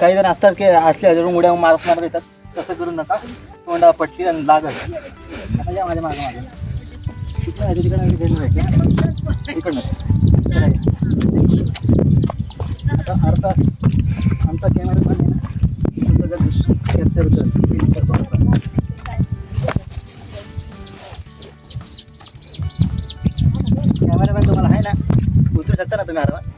काही जण असतात की असले अजून उड्या मारत मारत येतात. तसं करू नका. तोंडा पट्टी आणि लागत आता माझ्या मागे मागे. तिकडं आहे, आहे, तिकडं इकडनं. आता अर्धा आमचा कॅमेरा आहे कॅप्चर कर कॅमेरामॅन तुम्हाला आहे ना. उतरू शकता ना तुम्ही आरामात?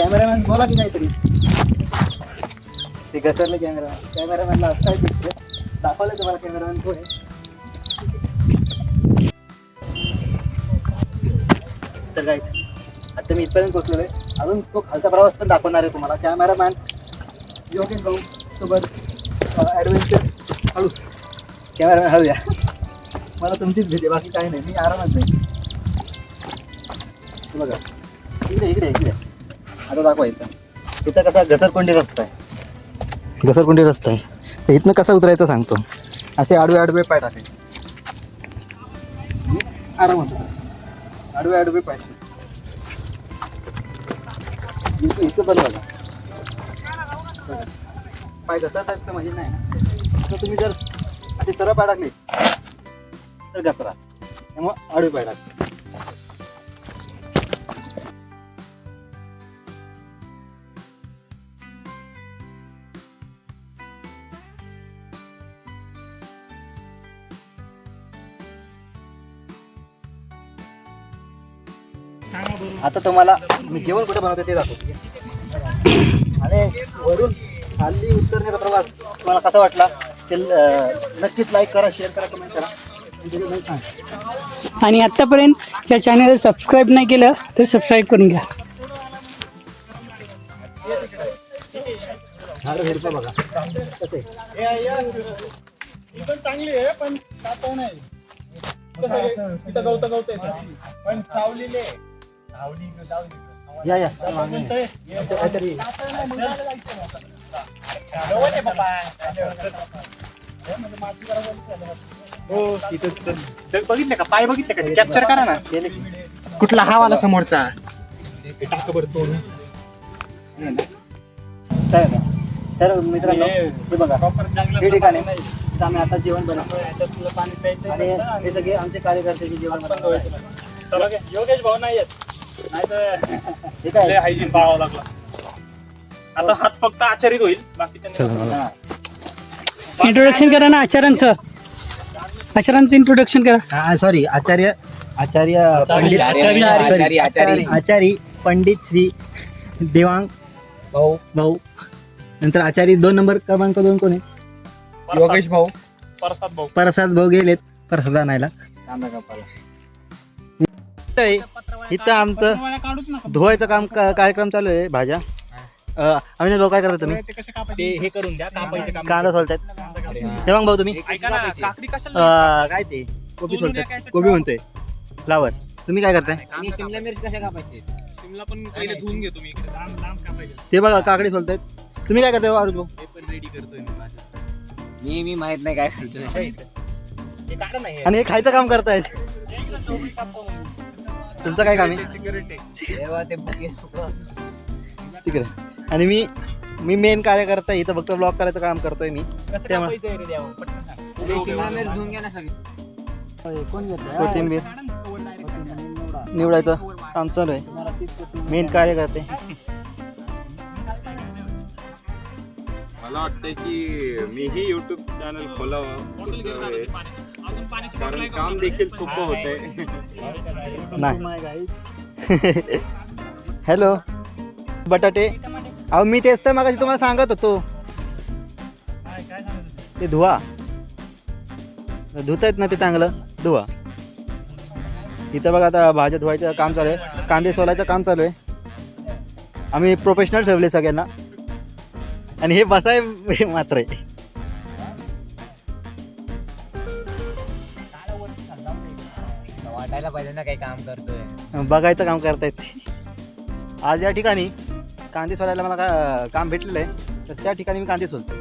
कॅमेरामॅन बोला की काहीतरी. ते घसरले कॅमेरामॅन. कॅमेरामॅनला असं असता दाखवलं तुम्हाला कॅमेरामॅन कोण आहे? तर काहीच आता मी इथपर्यंत पोहोचलेलो आहे. अजून तो खालचा प्रवास पण दाखवणार आहे तुम्हाला. कॅमेरामॅन योगेश भाऊ सोबत ॲडव्हेंचर हळू. कॅमेरामॅन हळू या मला तुमचीच भीती बाकी काही नाही. मी आरामात नाही बघा. इकडे इकडे इकडे. आता दाखवा इथं. इथं कसा घसरकोंडी रस्ता आहे. घसरकोंडी रस्ता आहे. तर इथनं कसं उतरायचं सांगतो. असे आडवे आडवे पाय टाकायचे. आरामात. आडवे आडवे पाय इथं बरं बघा. पाय घसरतात म्हणजे नाही ना. तर तुम्ही जर असे सरळ पाय टाकले तर घसरा. त्यामुळे आडवे पाय टाकते आता तुम्हाला मी जेवण कुठे बनवते ते दाखवतो आणि वरून खाली उतरण्याचा प्रवास तुम्हाला कसा वाटला ते नक्कीच लाईक करा शेअर करा कमेंट करा. आणि आत्तापर्यंत या चॅनलला सबस्क्राईब नाही केलं तर सबस्क्राईब करून घ्या बघा आहे? चांगली आहे पण नाही गवत गवत पण सावलीले या या. काहीतरी हो तिथं बघितलं का? पाय बघितले का? कॅप्चर करा ना. कुठला हा वाला समोरचा? तोडून तर मित्रांनो हे बघा. हे ठिकाणी आम्ही आता जेवण बनवतो. आणि हे सगळे आमचे कार्यकर्त्याचे जेवण बनवतो योगेश भाऊ नाही येत. हायजीन पाळावं लागला. आता हात फक्त आचरित होईल बाकीच्या. इंट्रोडक्शन करा ना आचार्यांचं आचार्यांचं इंट्रोडक्शन करा. हा सॉरी आचार्य आचार्य पंडित आचार्य, आचार्य, आचार्य. आचार्य पंडित श्री देवांग भाऊ. भाऊ. नंतर आचार्य दोन नंबर क्रमांक दोन कोण आहे? योगेश भाऊ. प्रसाद भाऊ. प्रसाद भाऊ गेलेत. प्रसाद आणायला. इथं- इथं आमचं धुवायचं काम का- कार्यक्रम चालू आहे भाज्या. अं, अविनाश भाऊ काय करता तुम्ही? ते हे करून द्या कापायचे काम. कांदा सोलतायत. देवांग भाऊ तुम्ही. ऐका ना काकडी कशाला अं, काय ते? कोबी सोलतायत. कोबी म्हणतोय. फ्लावर तुम्ही काय करताय? शिमला पण पहिले धुवून घेतो मी इकडे. लांब लांब कापायचे. ते बघा काकडी सोलतायत. तुम्ही काय करताय अरुण भाऊ? हे पण रेडी करतोय मी माझं. मी मी माहीत नाही काय हे काढा नाही आणि हे खायचं काम करतायत. तुमचं काय काम आहे? सिक्युरिटी तेव्हा ते बुके तिकडे आणि मी मी मेन कार्यकर्ता इथं फक्त ब्लॉग करायचं काम करतोय मी. कसं त्यामुळे- कोथिंबीर. निवडायचं. काम चालू आहे मेन कार्यकर्ते. मला वाटतंय की मीही युट्यूब चॅनल खोलावं. पाण्याची कारण काम देखील सोपं होतंय. नाही. हॅलो बटाटे. अहो मी तेच तर मगाशी तुम्हाला सांगत होतो. ते धुवा. धुत आहेत ना ते चांगलं. धुवा. इथं बघा आता भाज्या धुवायचं काम चालू आहे. कांदे सोलायचं काम चालू आहे. आम्ही प्रोफेशनल ठेवले सगळ्यांना. आणि हे बसाय हे मात्र आहे. बघायचं काम करतायत आज या ठिकाणी कांदे सोलायला मला का काम भेटलेलं आहे. तर त्या ठिकाणी मी कांदे सोलतो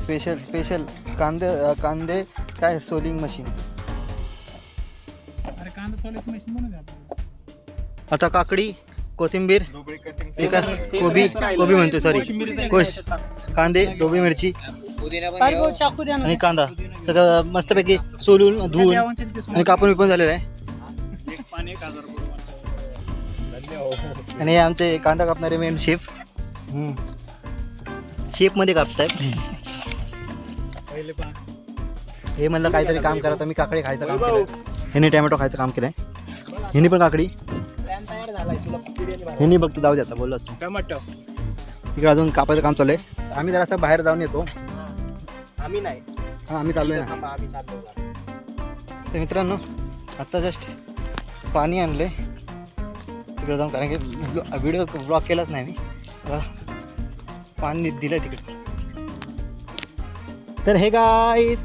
स्पेशल स्पेशल कांदे कांदे काय सोलिंग मशीन. आता काकडी कोथिंबीर कोबी कोबी म्हणतो सॉरी कोश कांदे डोबी मिरची. आणि कांदा. सगळं मस्तपैकी सोलून धुवून आणि कापून विकून झालेलं आहे. आणि आमचे कांदा कापणारे मेन शेफ शेफमध्ये कापताय. हे म्हणलं काहीतरी काम करा तर मी काकडी खायचं काम केलं ह्याने टॅमॅटो खायचं काम केलंय. ह्यानी पण काकडी. ह्यानी बघ तू जाऊ दे आता बोललो असतो. टमाटो. तिकडे अजून कापायचं काम चालू आहे. आम्ही जरा असं बाहेर जाऊन येतो. आम्ही नाही. हा आम्ही चाललोय ना. थांबा, आम्ही चाललो. तर मित्रांनो आत्ता जस्ट पाणी आणले तिकडे जाऊन कारण की व्हिडिओ ब्लॉक केलाच नाही मी. पाणी दिलं तिकडे. तर हे गाईच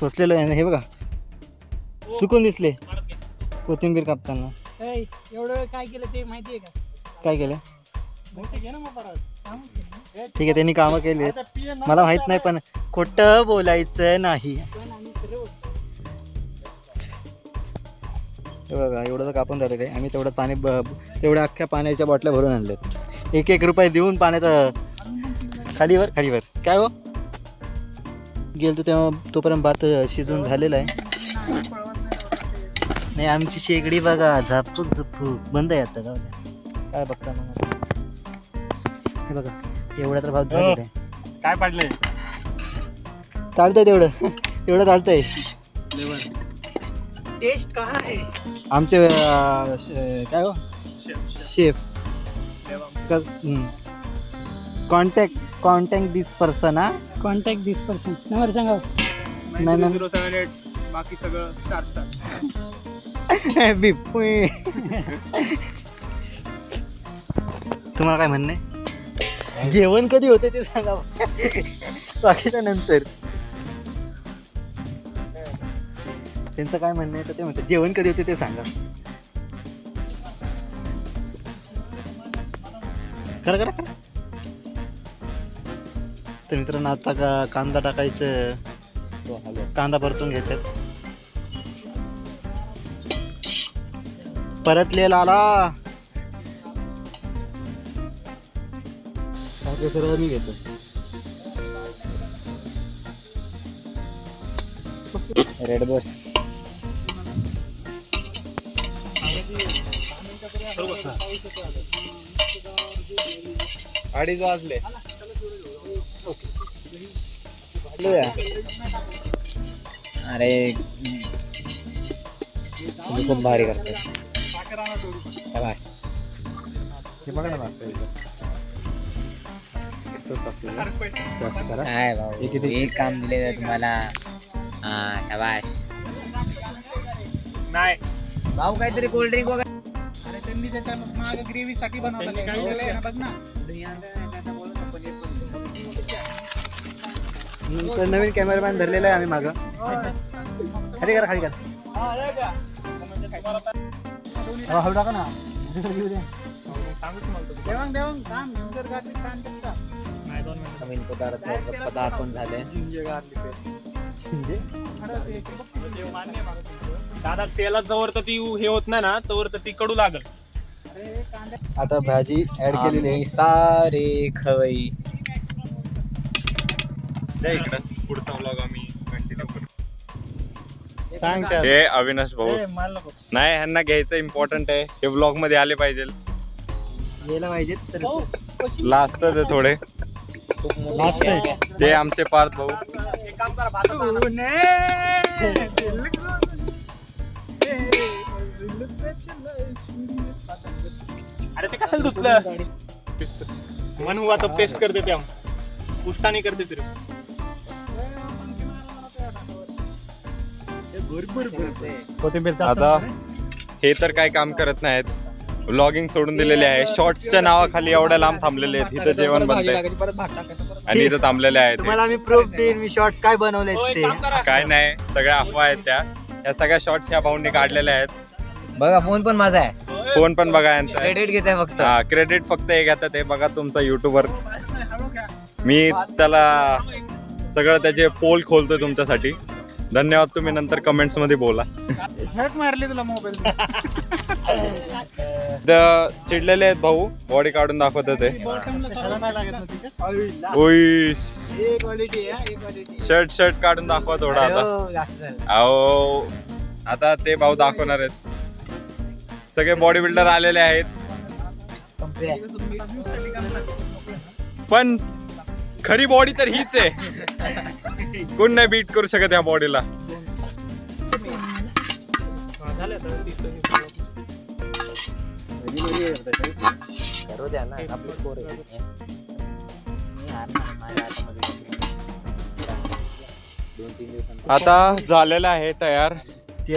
पोचलेलो आहे हे बघा. चुकून दिसले. कोथिंबीर कापताना. एवढं काय केलं ते माहिती आहे का? काय केलं? ठीक आहे त्यांनी कामं केली मला माहीत नाही पण खोटं बोलायचं नाही. बघा एवढं तर कापून झालेलं आहे आम्ही तेवढं पाणी तेवढ्या अख्ख्या पाण्याच्या बाटल्या भरून आणल्यात. एक एक रुपये देऊन पाण्याचं खालीवर खालीवर काय हो? गेलो तेव्हा तोपर्यंत भात शिजून झालेला आहे. नाही आमची शेगडी बघा झापूक झुपूक बंद आहे आता जाऊ द्या. काय बघता मग? हे बघा एवढा तर भात झालेला आहे. काय पडले चालतंय तेवढं. एवढं चालतंय. टेस्ट काय? आमचे अं, श- काय हो? Chef. Contact contact this person हा? कॉन्टॅक्ट दिस पर्सन नंबर सांगा नाही, नाही. झिरो सेवन एट बाकी सगळं तुम्हाला काय म्हणणं आहे? जेवण कधी होते ते सांगा बाकीच्या नंतर. त्यांचं काय म्हणणं आहे तर ते म्हणतात जेवण कधी होते ते सांगा. करा करा करा तर मित्रांनो आता का कांदा टाकायचं. कांदा परतून घेतात. परतलेला आला. सर्व मी घेतो. रेड बस अडीच वाजले. अरे तुम्ही खूप भारी करताय. बाय हे बघा. ना असं करा काय भाऊ हे किती? एक काम दिले तुम्हाला हा शाबाश नाही भाऊ काहीतरी कोल्ड्रिंक वगैरे अरे त्यांनी त्याच्या माग ग्रेव्ही साठी बनवलं काय केलंय ना बघ ना हम्म, तर नवीन कॅमेरामॅन धरलेला आहे आम्ही मागं खाली करा खाली करा हो, हळू टाका ना. देवांग देवांग काम नंतर गाठी काम नवीन पदार्थ पदार्पण झाले. दादा तेलात जवळ तर ती हे होत नाही ना तवर तर ती कडू लागल. अरे कांदा आता भाजी ऍड केलेली आहे. सारे खवई. इकडं. पुढचा व्लॉग आम्ही कंटिन्यू करू. सांग हे अविनाश भाऊ. नाही ह्यांना घ्यायचं इम्पॉर्टंट आहे. हे व्लॉगमध्ये आले पाहिजे यायला पाहिजे तर. ते ते आमचे पार्थ भाऊ. अरे ते कशाला धुतलं? म्हणून आता पेस्ट करते त्या पुष्टाने करते तरी आता हे तर काय काम करत नाहीत. व्लॉगिंग सोडून दिलेले आहे. शॉर्ट्सच्या नावाखाली एवढ्या लांब थांबलेले आहेत. इथं जेवण बनते आणि इथं थांबलेले आहेत तुम्हाला आम्ही प्रूफ देईन मी शॉर्ट काय बनवले ते. काय नाही सगळ्या अफवा आहेत त्या. या सगळ्या शॉर्ट्स ह्या भाऊंनी काढलेल्या आहेत. बघा फोन पण माझा आहे. फोन पण बघा यांचा. क्रेडिट घेत आहे फक्त. हा क्रेडिट फक्त हे घेतात हे बघा तुमचा युट्यूबर मी त्याला सगळं त्याचे पोल खोलतोय तुमच्यासाठी. धन्यवाद तुम्ही नंतर कमेंट्समध्ये बोला. झट मारली तुला मोबाईल चिडलेले आहेत भाऊ बॉडी काढून दाखवत होते. शर्ट शर्ट काढून दाखवा थोडा आता. अहो आता ते भाऊ दाखवणार आहेत. सगळे बॉडी बिल्डर आलेले आहेत. पण खरी बॉडी तर हीच आहे. कोण नाही बीट करू शकत या बॉडीला आता झालेलं आहे तयार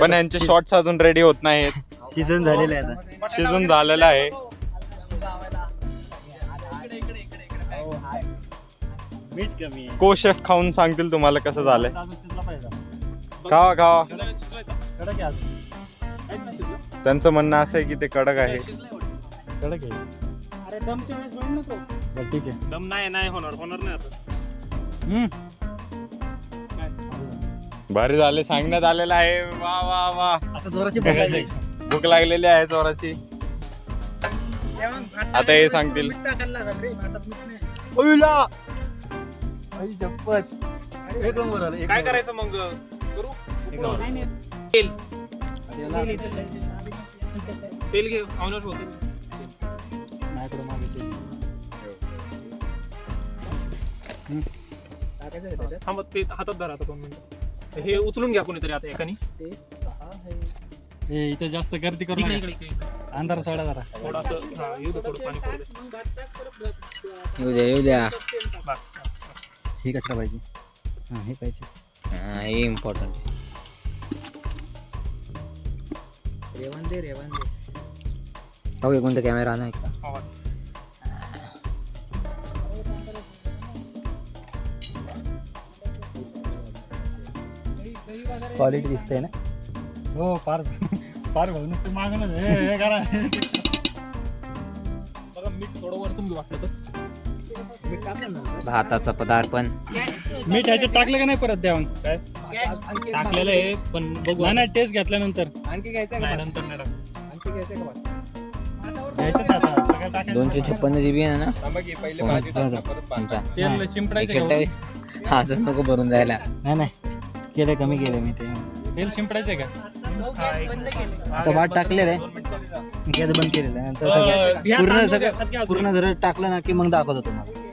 पण यांचे शॉर्ट्स अजून रेडी होत नाहीत. सीझन झालेलं आहे शिजून झालेलं आहे. मीठ कमी आहे. को शेफ खाऊन सांगतील तुम्हाला कसं झालंय. खावा खावा. कडक आहे अजून. काहीच नाही शिजलं. त्यांचं म्हणणं असं आहे की ते कडक आहे. कडक आहे. अरे दमच्या वेळेस होईल ना तो. ठीक आहे. दम नाही नाही होणार. होणार नाही आता. भारी झाले सांगण्यात आलेलं आहे. वा वा वा. आता जोराची भूक लागली. भूक लागलेली आहे चोराची आता हे सांगतील. एक नंबर आलं, एक काय. करायचं मग? करू? तेल. तेल घे ऑनर होते थांबत ते हातात धरा आता दोन मिनिटं. हे उचलून घ्या कोणीतरी आता एकानी. इथे जास्त गर्दी करू इकडे, नका. इकडे, इकडे. अंधार सोडा जरा. थोडंसं हा येऊ दे थोडं पाणी पडू दे. येऊ द्या येऊ द्या. बस. हे कशाला पाहिजे हा हे पाहिजे. हा, हे इम्पॉर्टंट रेवण दे रेवण दे. बघू कोणता कॅमेरा नाही का हो. क्वालिटी दिसते ना? हो फार फार भाऊ नुसतं मागणं हे हे करा. बघा मीठ थोडं वरतून घेऊ वाटलं तर भाताचं पदार्पण. मीठ ह्याच्यात टाकलं का नाही परत द्यावून काय? टाकलेलं आहे पण बघू नाही नाही टेस्ट घेतल्यानंतर. नाही नंतर नाही टाकू. घ्यायचं आता. सगळं टाकायचं. दोनशे छप्पन्न जी बी आहे ना? पहिले कोण? भाजी टाका, परत पाणी. तेल तुमचा हा. शिंपडायचं का? अठ्ठावीस आजच नको भरून जायला. नाही नाही. केलं कमी केलं मी ते. तेल शिंपडायचं का? हा. आता वाट टाकलेलं आहे गॅस बंद केलेलं आहे. नंतर सगळं ह्या पूर्ण सगळं. पूर्ण जर टाकलं ना की मग दाखवतो तुम्हाला.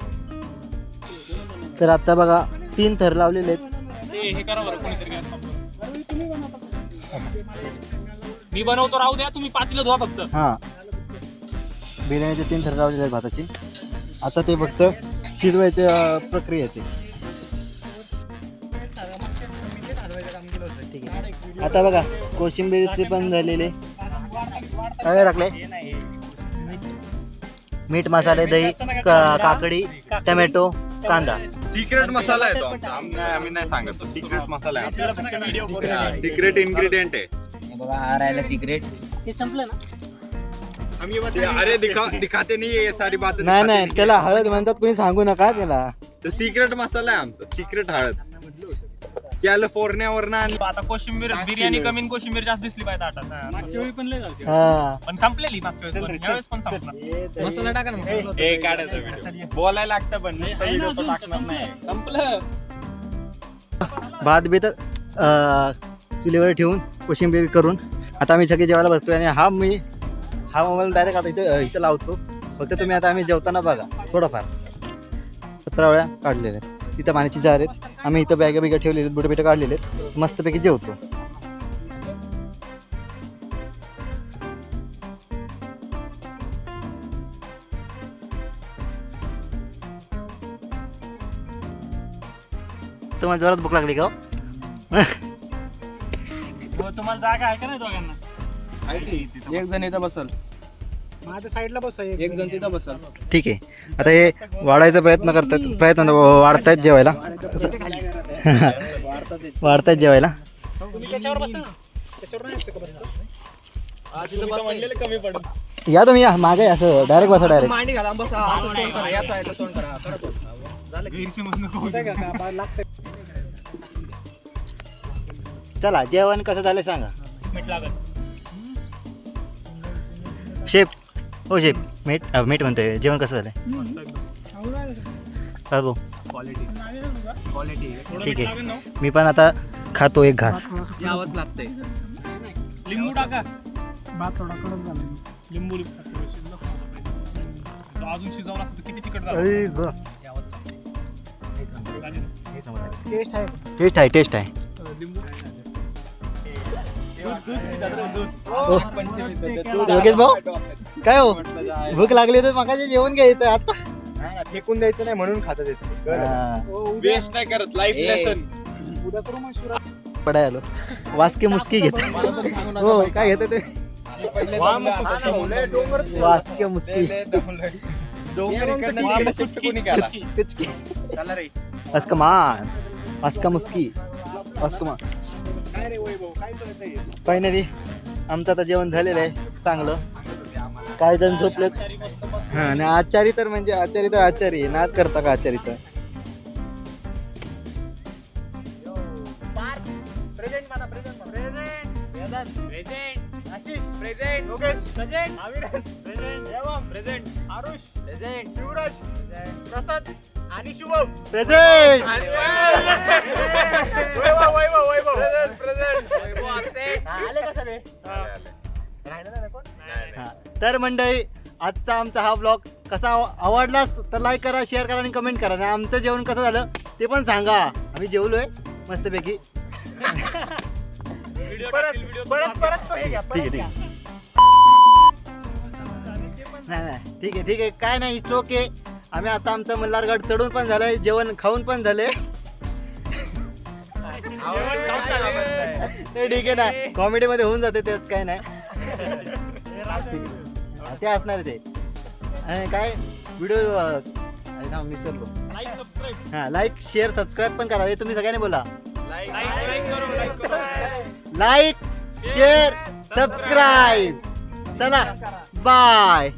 तर आता बघा तीन थर लावलेले आहेत. ते हे मी बनवतो राहू द्या तुम्ही पातीला धुवा फक्त. हा. बिर्याणीचे तीन थर लावलेले आहेत भाताची. आता ते फक्त शिजवायची अं, प्रक्रिया ठीक आहे. आता बघा कोशिंबीरचे पण झालेले. काय काय टाकले मीठ मसाले दही का- काकडी टमॅटो कांदा. सिक्रेट मसाला आहे तो आमचा. नाही, आम्ही नाही सांगत तो. सिक्रेट मसाला आहे सिक्रेट इन्ग्रेडियंट आहे. हे बघा हा राहिला सिक्रेट हे संपलं ना? ते- अरे दिखा दिखाते नाही ये सारी बात नाही नाही त्याला हळद म्हणतात कोणी सांगू नका त्याला. तो सिक्रेट मसाला आहे आमचा. सिक्रेट हळद. कॅलिफोर्नियावर आणि आता कोशिंबीर बिर्याणी कमी आणि कोशिंबीर जास्त दिसली पाहिजे हा. मागच्या वेळी पण लय झालते हा. पण संपलेली मागच्या वेळेस पण. यावेळेस पण संपणार मसाला टाका ना मग. हे काढायचा व्हिडिओ बोलायला लागतं पण नुसतं video तो टाकणार नाही. संपलं. भात बीत अं, चुलीवर ठेवून कोशिंबीर करून. आता आम्ही सगळे जेवायला बसतोय आणि हा मी हा मोबाईल डायरेक्ट आता इथं इथं लावतो. फक्त तुम्ही आता आम्ही जेवताना बघा. थोडंफार. सतरा वेळा काढलेले. तिथं पाण्याची जार आहेत. आम्ही इथं बॅगा बिगा ठेवलेले आहेत बुटं बिटं काढलेले. आहेत मस्तपैकी जेवतो. तुम्हाला जोरात भूक लागली का हो? हो, तुम्हाला जागा आहे का नाही दोघांना? एक जण इथं बसल. माझ्या साईडला बस एक जण तिथं बसल ठीक आहे. आता हे वाढायचा प्रयत्न करतात. प्रयत्न वाढतायत जेवायला. वाढतायत जेवायला. त्याच्यावर बसा. त्याच्यावर नाही का बसता म्हणलेलं कमी पडेल. या तुम्ही या मागे असं डायरेक्ट बसा डायरेक्ट मांडी घाला बसा असं तोंड करा याचा याचं तोंड करा करा तोंड. झालं की? चला जेवण कसं झालं सांगा. मीठ शेफ हो शेफ मीठ अ, मीठ म्हणतोय जेवण कसं भाऊ क्वालिटी थोडं ठीक आहे. ना मी पण आता खातो एक घास. यावंच लागतंय. लिंबू टाका. भात थोडा कडक झाला. लिंबू लिंबू. टाक, थोडं शिजलंच नव्हतं पाहिजे. तो अजून शिजवला असतं तर किती चिकट झालं? टेस्ट आहे. टेस्ट आहे टेस्ट आहे. लिंबू. दूध दूध पितात रे, दूध. हो. योगेश भाऊ? काय हो? भूक लागली तर मग जेवण घ्यायचं आता. फेकून द्यायचं नाही म्हणून खातात येते हा. वेस्ट नाही करत लाईफ. लेसन उद्या करू मग शिरा. पडाय आलो वासके मुसकी घेत. हो काय घेत ते? मग. वासके मुसकी. डोंगर इकडनं वा मग तिकडनं कुचकी. सुटकी. निघाला. कुचकी चला रे. अस्कमान अस्का मुसकी. अस्कमान काय रे वैभव, काय करत आहे? फायनली आमचं आता जेवण झालेलं आहे. चांगलं. काय जण झोपलेत हा आणि आचारी तर म्हणजे आचारी तर आचारी आहे. नाद करता का आचारीचा प्रेझेंट म्हणा, प्रेझेंट म्हणा. Present. Vedant, present. Ashish, present. Yogesh, present. Avinash, present. Devam, present. Arush, present. Shivraj, present. Prasad आणि शुभम प्रेझेंट आणि वैभव, वैभव, वैभव. वैभव absent. आले का सगळे? राहिलं नाही ना कोण? हा. तर मंडळी आजचा आमचा हा ब्लॉग कसा आव- आवडलास तर लाईक करा शेअर करा आणि कमेंट करा. आणि आमचं जेवण कसं झालं ते पण सांगा. आम्ही जेवलोय मस्तपैकी. Video टाकतील, video परत परत तो हे घ्या ठीक आहे परत ठीक घ्या. आहे नाही नाही. ठीक आहे ठीक आहे. काय नाही इट्स ओके आम्ही आता आमचं मल्हारगड चढून पण झालंय जेवण खाऊन पण झालंय. ते ठीक आहे ना. कॉमेडी मध्ये होऊन जाते त्यात काय नाही. हे. ते असणार आहे ते. आणि काय? व्हिडिओ विसरलो. हा लाईक शेअर सबस्क्राईब पण करा. हे तुम्ही सगळ्यांनी बोला. लाईक शेअर सबस्क्राईब चला. बाय